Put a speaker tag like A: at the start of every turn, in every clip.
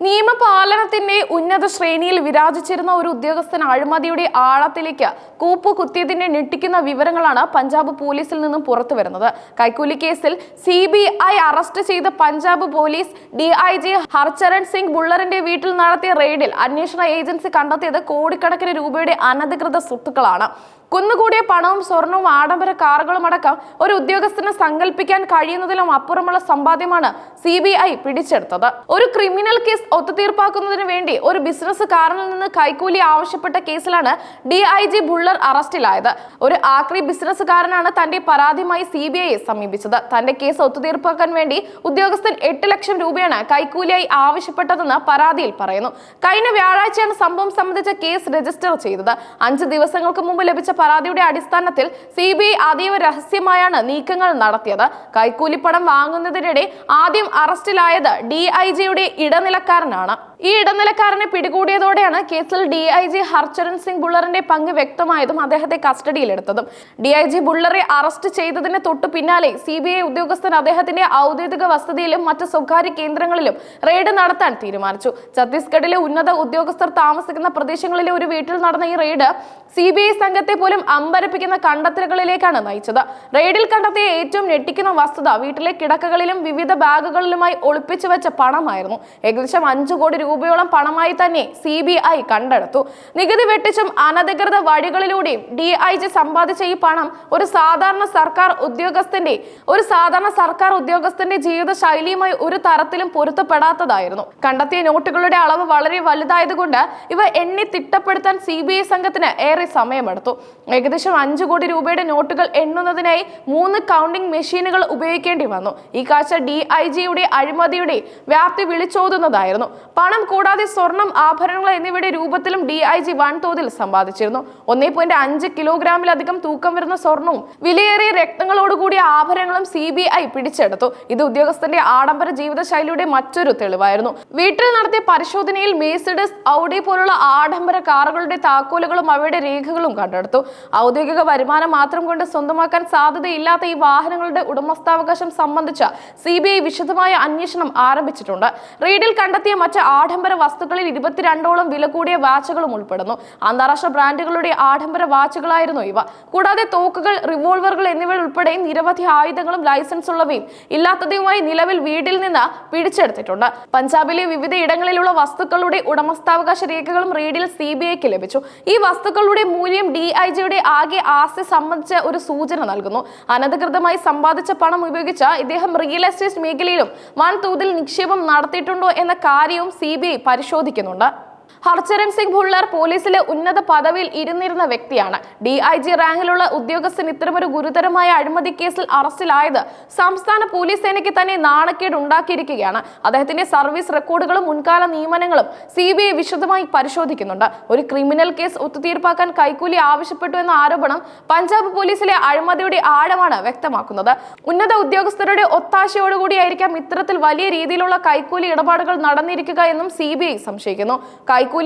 A: നിയമപാലനത്തിന്റെ ഉന്നത ശ്രേണിയിൽ വിരാജിച്ചിരുന്ന ഒരു ഉദ്യോഗസ്ഥൻ അഴിമതിയുടെ ആഴത്തിലേക്ക് കൂപ്പു കുത്തിയതിന്റെ ഞെട്ടിക്കുന്ന വിവരങ്ങളാണ് പഞ്ചാബ് പോലീസിൽ നിന്നും പുറത്തു വരുന്നത് കൈക്കൂലി കേസിൽ സി ബി ഐ അറസ്റ്റ് ചെയ്ത Punjab police D I G Harcharan Singh ബുള്ളറിന്റെ വീട്ടിൽ നടത്തിയ റെയ്ഡിൽ അന്വേഷണ ഏജൻസി കണ്ടെത്തിയത് കോടിക്കണക്കിന് രൂപയുടെ അനധികൃത സ്വത്തുക്കളാണ്. കുന്നുകൂടിയ പണവും സ്വർണവും ആഡംബര കാറുകളും അടക്കം ഒരു ഉദ്യോഗസ്ഥനെ സങ്കല്പിക്കാൻ കഴിയുന്നതിലും അപ്പുറമുള്ള സമ്പാദ്യമാണ് സി ബി ഐ പിടിച്ചെടുത്തത്. ഒരു ക്രിമിനൽ കേസ് ഒത്തുതീർപ്പാക്കുന്നതിന് വേണ്ടി ഒരു ബിസിനസ്സുകാരനിൽ നിന്ന് കൈക്കൂലി ആവശ്യപ്പെട്ട കേസിലാണ് ഡി ഐ ജി ബുള്ളർ അറസ്റ്റിലായത്. ഒരു ആക്രി ബിസിനസ്സുകാരനാണ് തന്റെ പരാതിയുമായി സി ബി ഐയെ സമീപിച്ചത്. തന്റെ കേസ് ഒത്തുതീർപ്പാക്കാൻ വേണ്ടി ഉദ്യോഗസ്ഥൻ എട്ട് ലക്ഷം രൂപയാണ് കൈക്കൂലിയായി ആവശ്യപ്പെട്ടതെന്ന് പരാതിയിൽ പറയുന്നു. കഴിഞ്ഞ വ്യാഴാഴ്ചയാണ് സംഭവം സംബന്ധിച്ച കേസ് രജിസ്റ്റർ ചെയ്തത്. അഞ്ച് ദിവസങ്ങൾക്ക് മുമ്പ് ലഭിച്ച പരാതിയുടെ അടിസ്ഥാനത്തിൽ സി ബി ഐ അതീവ രഹസ്യമായാണ് നീക്കങ്ങൾ നടത്തിയത്. കൈക്കൂലിപ്പണം വാങ്ങുന്നതിനിടെ ആദ്യം അറസ്റ്റിലായത് ഡി ഐ ജിയുടെ ഇടനിലക്കാരനാണ്. ഈ ഇടനിലക്കാരനെ പിടികൂടിയതോടെയാണ് കേസിൽ D I G Harcharan Singh ബുള്ളറിന്റെ പങ്ക് വ്യക്തമായതും അദ്ദേഹത്തെ കസ്റ്റഡിയിലെടുത്തതും. ഡി ഐ ജി ബുള്ളറെ അറസ്റ്റ് ചെയ്തതിന് തൊട്ടു പിന്നാലെ സി ബി ഐ ഉദ്യോഗസ്ഥൻ അദ്ദേഹത്തിന്റെ ഔദ്യോഗിക വസതിയിലും മറ്റ് സ്വകാര്യ കേന്ദ്രങ്ങളിലും റെയ്ഡ് നടത്താൻ തീരുമാനിച്ചു. ഛത്തീസ്ഗഡിലെ ഉന്നത ഉദ്യോഗസ്ഥർ താമസിക്കുന്ന പ്രദേശങ്ങളിലെ ഒരു വീട്ടിൽ നടന്ന ഈ റെയ്ഡ് സി ബി ഐ സംഘത്തെ പോലും അമ്പരപ്പിക്കുന്ന കണ്ടെത്തലുകളിലേക്കാണ് നയിച്ചത്. റെയ്ഡിൽ കണ്ടെത്തിയ ഏറ്റവും ഞെട്ടിക്കുന്ന വസ്തുത വീട്ടിലെ കിടക്കകളിലും വിവിധ ബാഗുകളിലുമായി ഒളിപ്പിച്ചു വെച്ച പണമായിരുന്നു. ഏകദേശം അഞ്ചു കോടി രൂപയോളം പണമായി തന്നെ സി ബി ഐ കണ്ടെടുത്തു. നികുതി വെട്ടിച്ചും അനധികൃത വഴികളിലൂടെയും ഡി ഐ ജി സമ്പാദിച്ച ഈ പണം ഒരു സാധാരണ സർക്കാർ ഉദ്യോഗസ്ഥന്റെ ഒരു സാധാരണ സർക്കാർ ഉദ്യോഗസ്ഥന്റെ ജീവിത ശൈലിയുമായി ഒരു തരത്തിലും പൊരുത്തപ്പെടാത്തതായിരുന്നു. കണ്ടെത്തിയ നോട്ടുകളുടെ അളവ് വളരെ വലുതായതുകൊണ്ട് ഇവ എണ്ണി തിട്ടപ്പെടുത്താൻ സി ബി ഐ സംഘത്തിന് ഏറെ സമയമെടുത്തു. ഏകദേശം അഞ്ചു കോടി രൂപയുടെ നോട്ടുകൾ എണ്ണുന്നതിനായി മൂന്ന് കൗണ്ടിംഗ് മെഷീനുകൾ ഉപയോഗിക്കേണ്ടി വന്നു. ഈ കാഴ്ച ഡി ഐ ജിയുടെ അഴിമതിയുടെ വ്യാപ്തി വിളിച്ചോതുന്നതായിരുന്നു. പണം കൂടാതെ സ്വർണം ആഭരണങ്ങൾ എന്നിവയുടെ രൂപത്തിലും ഡി ഐ ജി വൻതോതിൽ സമ്പാദിച്ചിരുന്നു. ഒന്നേ പോയിന്റ് അഞ്ച് കിലോഗ്രാമിലധികം തൂക്കം വരുന്ന സ്വർണവും വിലയേറിയ രത്നങ്ങളോടുകൂടിയ ആഭരണങ്ങളും സി ബി ഐ പിടിച്ചെടുത്തു. ഇത് ഉദ്യോഗസ്ഥന്റെ ആഡംബര ജീവിതശൈലിയുടെ മറ്റൊരു തെളിവായിരുന്നു. വീട്ടിൽ നടത്തിയ പരിശോധനയിൽ മേസിഡസ് ഔഡി പോലുള്ള ആഡംബര കാറുകളുടെ താക്കോലുകളും അവയുടെ രേഖകളും കണ്ടെടുത്തു. ഔദ്യോഗിക വരുമാനം മാത്രം കൊണ്ട് സ്വന്തമാക്കാൻ സാധ്യതയില്ലാത്ത ഈ വാഹനങ്ങളുടെ ഉടമസ്ഥാവകാശം സംബന്ധിച്ച സി ബി ഐ വിശദമായ അന്വേഷണം ആരംഭിച്ചിട്ടുണ്ട്. റെയ്ഡിൽ കണ്ടെത്തിയ മറ്റ് ആഡംബര വസ്തുക്കളിൽ ഇരുപത്തിരണ്ടോളം വില കൂടിയ വാച്ചുകളും ഉൾപ്പെടുന്നു. അന്താരാഷ്ട്ര ബ്രാൻഡുകളുടെ ആഡംബര വാച്ചുകളായിരുന്നു ഇവ. കൂടാതെ തോക്കുകൾ റിവോൾവറുകൾ എന്നിവ ഉൾപ്പെടെ നിരവധി ആയുധങ്ങളും ലൈസൻസ് ഉള്ളവയും ഇല്ലാത്തതുമായി നിലവിൽ വീട്ടിൽ നിന്ന് പിടിച്ചെടുത്തിട്ടുണ്ട്. പഞ്ചാബിലെ വിവിധ ഇടങ്ങളിലുള്ള വസ്തുക്കളുടെ ഉടമസ്ഥാവകാശ രേഖകളും റെയ്ഡിൽ സി ബി ഐക്ക് ലഭിച്ചു. ഈ വസ്തുക്കളുടെ മൂല്യം ഡി ഐ ജിയുടെ ആകെ ആസ്തി സംബന്ധിച്ച ഒരു സൂചന നൽകുന്നു. അനധികൃതമായി സമ്പാദിച്ച പണം ഉപയോഗിച്ച ഇദ്ദേഹം റിയൽ എസ്റ്റേറ്റ് മേഖലയിലും വൻതോതിൽ നിക്ഷേപം നടത്തിയിട്ടുണ്ടോ എന്ന കാര്യവും സി പരിശോധിക്കുന്നുണ്ട്. ഹർചരൺ സിംഗ് ഭുള്ളർ പോലീസിലെ ഉന്നത പദവിയിൽ ഇരുന്നിരുന്ന വ്യക്തിയാണ്. ഡി ഐ ജി റാങ്കിലുള്ള ഉദ്യോഗസ്ഥൻ ഇത്തരമൊരു ഗുരുതരമായ അഴിമതി കേസിൽ അറസ്റ്റിലായത് സംസ്ഥാന പോലീസ് സേനയ്ക്ക് തന്നെ നാണക്കേട് ഉണ്ടാക്കിയിരിക്കുകയാണ്. അദ്ദേഹത്തിന്റെ സർവീസ് റെക്കോർഡുകളും മുൻകാല നിയമനങ്ങളും സി ബി ഐ വിശദമായി പരിശോധിക്കുന്നുണ്ട്. ഒരു ക്രിമിനൽ കേസ് ഒത്തുതീർപ്പാക്കാൻ കൈക്കൂലി ആവശ്യപ്പെട്ടു എന്ന ആരോപണം പഞ്ചാബ് പോലീസിലെ അഴിമതിയുടെ ആഴമാണ് വ്യക്തമാക്കുന്നത്. ഉന്നത ഉദ്യോഗസ്ഥരുടെ ഒത്താശയോടുകൂടിയായിരിക്കാം ഇത്തരത്തിൽ വലിയ രീതിയിലുള്ള കൈക്കൂലി ഇടപാടുകൾ നടന്നിരിക്കുക എന്നും സി ബി ഐ സംശയിക്കുന്നു.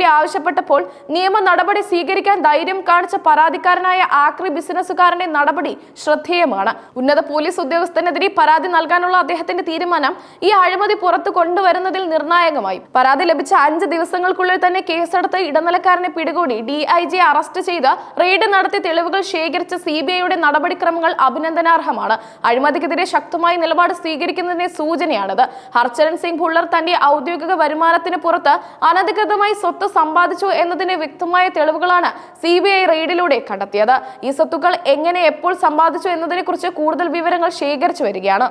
A: ആവശ്യപ്പെട്ടപ്പോൾ നിയമ നടപടി സ്വീകരിക്കാൻ ധൈര്യം കാണിച്ച പരാതിക്കാരനായ ആക്രി ബിസിനസ്സുകാരന്റെ നടപടി ശ്രദ്ധേയമാണ്. ഉന്നത പോലീസ് ഉദ്യോഗസ്ഥനെതിരെ പരാതി നൽകാനുള്ള അദ്ദേഹത്തിന്റെ തീരുമാനം ഈ അഴിമതി പുറത്തു കൊണ്ടുവരുന്നതിൽ നിർണായകമായി. പരാതി ലഭിച്ച അഞ്ച് ദിവസങ്ങൾക്കുള്ളിൽ തന്നെ കേസെടുത്ത് ഇടനിലക്കാരനെ പിടികൂടി ഡി ഐ ജിയെ അറസ്റ്റ് ചെയ്ത് റെയ്ഡ് നടത്തി തെളിവുകൾ ശേഖരിച്ച സി ബി ഐയുടെ നടപടിക്രമങ്ങൾ അഭിനന്ദനാർഹമാണ്. അഴിമതിക്കെതിരെ ശക്തമായ നിലപാട് സ്വീകരിക്കുന്നതിന്റെ സൂചനയാണിത്. ഹർചരൺ സിംഗ് ഭുള്ളർ തന്റെ ഔദ്യോഗിക വരുമാനത്തിന് പുറത്ത് അനധികൃതമായി സ്വത്ത് സമ്പാദിച്ചു എന്നതിന്റെ വ്യക്തമായ തെളിവുകളാണ് സി ബി ഐ റെയ്ഡിലൂടെ കണ്ടെത്തിയത്. ഈ സ്വത്തുക്കൾ എങ്ങനെ എപ്പോൾ സമ്പാദിച്ചു എന്നതിനെക്കുറിച്ച് കൂടുതൽ വിവരങ്ങൾ ശേഖരിച്ചു വരികയാണ്.